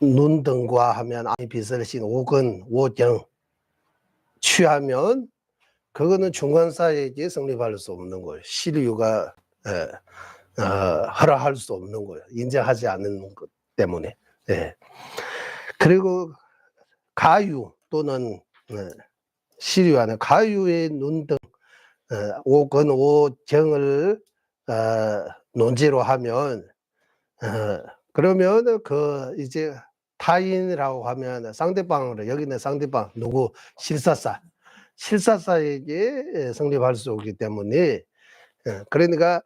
눈 등과 하면 아니 빛을 신 오근 오정 취하면 그거는 중간사에게 성립할 수 없는 거예요. 시류가 에, 어, 허락할 수 없는 거예요. 인정하지 않는 것 때문에. 예. 그리고 가유 또는 예, 시류하는 가유의 눈등 어, 오근 오정을 어, 논지로 하면 어, 그러면 그 이제 타인이라고 하면 상대방으로 여기는 상대방 누구? 실사사. 실사사에게 예, 성립할 수 없기 때문에 예, 그러니까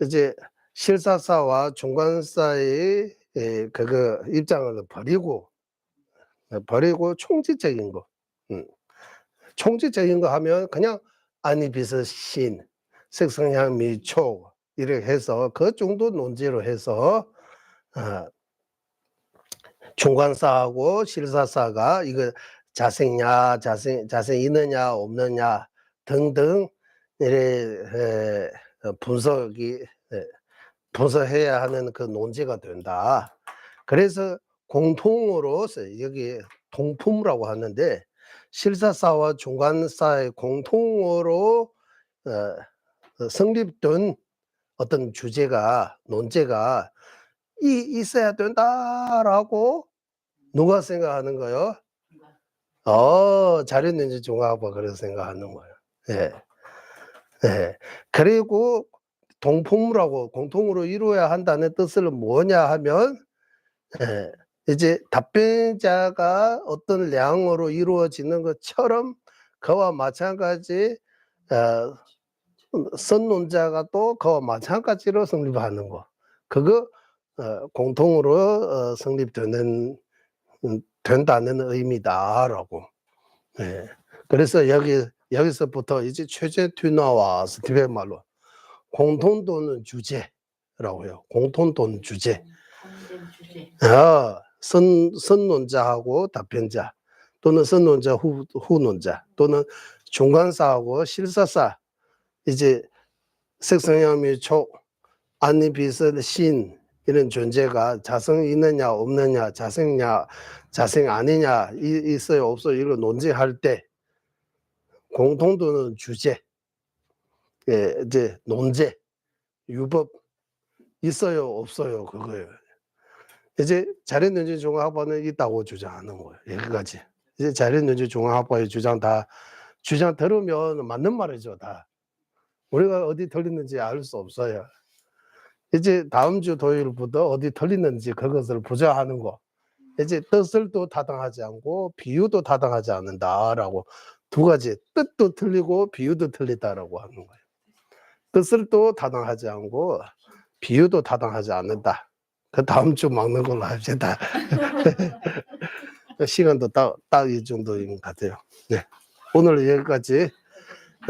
이제 실사사와 중간사의 예, 그거 입장을 버리고 어, 버리고 총질적인 거. 음. 총질적인 거 하면 그냥 아니 비서신 색성향 미촉 이렇게 해서 그 정도 논지로 해서 어, 중간사하고 실사사가 이거 자생냐 자생 자생 있느냐 없느냐 등등 이래 에, 어, 분석이 에, 분석해야 하는 그 논지가 된다. 그래서 공통으로서 여기 동품이라고 하는데 실사사와 중간사의 공통으로 어, 어, 성립된 어떤 주제가 논제가 이 있어야 된다라고 누가 생각하는 거요? 어, 잘했는지 종합과 그래서 생각하는 거예요. 예. 예. 그리고 동품이라고 공통으로 이루어야 한다는 뜻은 뭐냐 하면 예. 이제 답변자가 어떤 량으로 이루어지는 것처럼 그와 마찬가지 어, 선론자가 또 그와 마찬가지로 성립하는 거. 그거 어, 공통으로 어, 성립되는 음, 된다는 의미다라고. 예. 그래서 여기 여기서부터 이제 최제 튜나와 스티븐 말로 공통도는 주제라고요. 공통도는 주제. 공된 주제. 어, 선 선론자하고 답변자 또는 선론자 후 후론자 또는 중간사하고 실사사 이제 색성향미 촉 안니비스 신 이런 존재가 자성이 있느냐 없느냐 자생냐 자생 아니냐 이- 있어요 없어요 이걸 논쟁할 때 공통도는 주제 예 이제 논제 유법 있어요 없어요 그거예요. 이제 자연는지 종합학과는 있다고 주장하는 거예요 여기까지. 이제 자연는지 종합학과의 주장 다 주장 들으면 맞는 말이죠 다. 우리가 어디 틀리는지 알 수 없어요 이제 다음 주 토요일부터 어디 틀리는지 그것을 부정하는 거. 이제 뜻을 또 타당하지 않고 비유도 타당하지 않는다라고 두 가지 뜻도 틀리고 비유도 틀리다라고 하는 거예요. 뜻을 또 타당하지 않고 비유도 타당하지 않는다. 그 다음 주 막는 걸로 합시다. 시간도 딱딱이 정도인 것 같아요. 네. 오늘 여기까지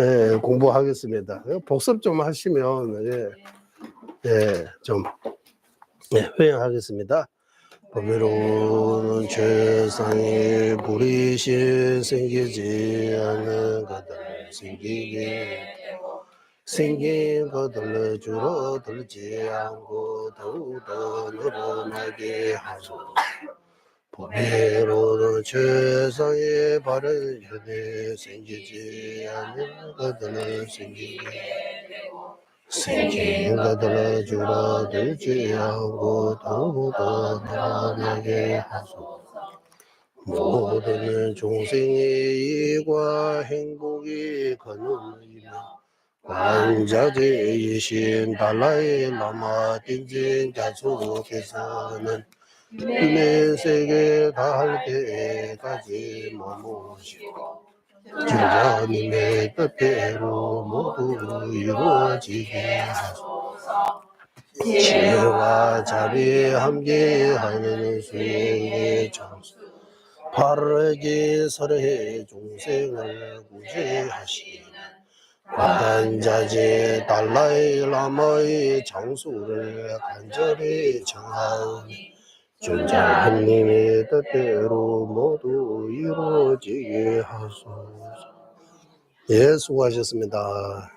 예, 공부하겠습니다. 복습 좀 하시면 예. 예, 좀 예, 회영하겠습니다. 법외로는 최상의 불이신 생기지 않는 것들 생기게 생긴 것들을 줄어들지 않고 더욱더 늘어나게 하소서. 법외로는 최상의 바른 현에 생기지 않는 것들을 생기게 생긴 것들을 줄어들지 않고 더욱더 늘어나게 하소서. 모든 종생의 이익과 행복이 그늘이며 왕자제이신 달라의 라마 딘진 자속에서는 내 세계 닿을 때까지 머무시고 주자님의 뜻대로 모두 이루어지게 하소서. 지혜와 자비 함께하는 수행의 장수 바르게 설해 종생을 구제하시는 관자재 달라의 라마의 장수를 간절히 정하오니 존자하님의 뜻대로 모두 이루어지게 하소서. 예, 수고하셨습니다.